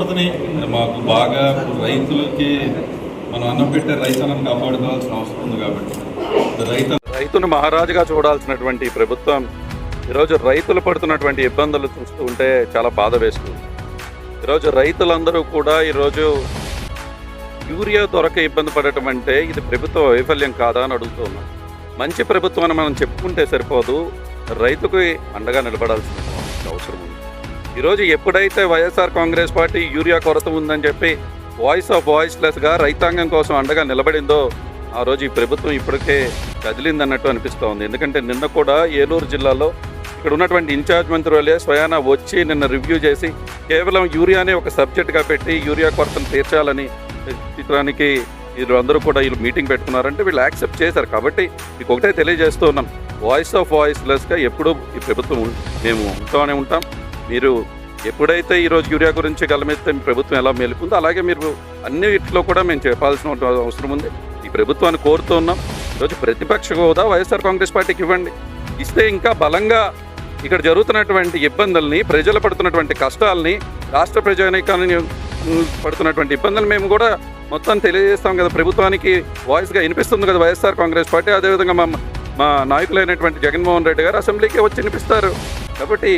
కొరతని మాకు బాగా రైతులకి మనం అన్నం పెట్టే రైతులను కాపాడుకోవాల్సిన అవసరం ఉంది కాబట్టి. రైతు రైతును మహారాజుగా చూడాల్సినటువంటి ప్రభుత్వం ఈరోజు రైతులు పడుతున్నటువంటి ఇబ్బందులు చూస్తూ ఉంటే చాలా బాధ వేస్తుంది. ఈరోజు రైతులందరూ కూడా ఈరోజు యూరియా దొరక ఇబ్బంది పడటం అంటే ఇది ప్రభుత్వ వైఫల్యం కాదా అని అడుగుతూ ఉన్నాం. మంచి ప్రభుత్వం అని మనం చెప్పుకుంటే సరిపోదు. రైతుకి అండగా నిలబడాల్సిన అవసరం ఉంది. ఈరోజు ఎప్పుడైతే వైఎస్ఆర్ కాంగ్రెస్ పార్టీ యూరియా కొరత ఉందని చెప్పి వాయిస్ ఆఫ్ వాయిస్లెస్గా రైతాంగం కోసం అండగా నిలబడిందో ఆ రోజు ఈ ప్రభుత్వం ఇప్పటికే కదిలిందన్నట్టు అనిపిస్తోంది ఎందుకంటే నిన్న కూడా ఏలూరు జిల్లాలో ఇక్కడ ఉన్నటువంటి ఇన్ఛార్జ్ మంత్రులే స్వయాన వచ్చి నిన్న రివ్యూ చేసి కేవలం యూరియానే ఒక సబ్జెక్ట్గా పెట్టి యూరియా కొరతను తీర్చాలని చిత్రానికి వీళ్ళు అందరూ కూడా వీళ్ళు మీటింగ్ పెట్టుకున్నారంటే వీళ్ళు యాక్సెప్ట్ చేశారు. కాబట్టి మీకు ఒకటే తెలియజేస్తూ ఉన్నాం. వాయిస్ ఆఫ్ వాయిస్లెస్గా ఎప్పుడూ ఈ ప్రభుత్వం మేము ఉంటానే ఉంటాం. మీరు ఎప్పుడైతే ఈరోజు యూరియా గురించి గలమెత్తే మీ ప్రభుత్వం ఎలా మేలుకుందో అలాగే మీరు అన్ని కూడా మేము చెప్పాల్సిన అవసరం ఉంది. ఈ ప్రభుత్వాన్ని కోరుతూ ఉన్నాం. ఈరోజు ప్రతిపక్ష హోదా వైఎస్ఆర్ కాంగ్రెస్ పార్టీకి ఇవ్వండి. ఇస్తే ఇంకా బలంగా ఇక్కడ జరుగుతున్నటువంటి ఇబ్బందుల్ని ప్రజలు పడుతున్నటువంటి కష్టాలని రాష్ట్ర ప్రజానీకాన్ని పడుతున్నటువంటి ఇబ్బందులు మేము కూడా మొత్తం తెలియజేస్తాం కదా. ప్రభుత్వానికి వాయిస్గా వినిపిస్తుంది కదా వైఎస్ఆర్ కాంగ్రెస్ పార్టీ. అదేవిధంగా మా మా నాయకులైనటువంటి జగన్మోహన్ రెడ్డి గారు అసెంబ్లీకి వచ్చి వినిపిస్తారు. కాబట్టి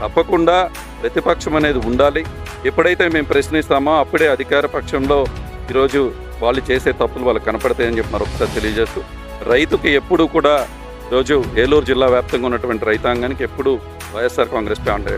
తప్పకుండా ప్రతిపక్షం అనేది ఉండాలి. ఎప్పుడైతే మేము ప్రశ్నిస్తామో అప్పుడే అధికార పక్షంలో ఈరోజు వాళ్ళు చేసే తప్పులు వాళ్ళు కనపడతాయని చెప్పి మరొకసారి తెలియజేస్తూ రైతుకి ఎప్పుడూ కూడా ఈరోజు ఏలూరు జిల్లా వ్యాప్తంగా ఉన్నటువంటి రైతాంగానికి ఎప్పుడు వైఎస్ఆర్ కాంగ్రెస్ పార్టీ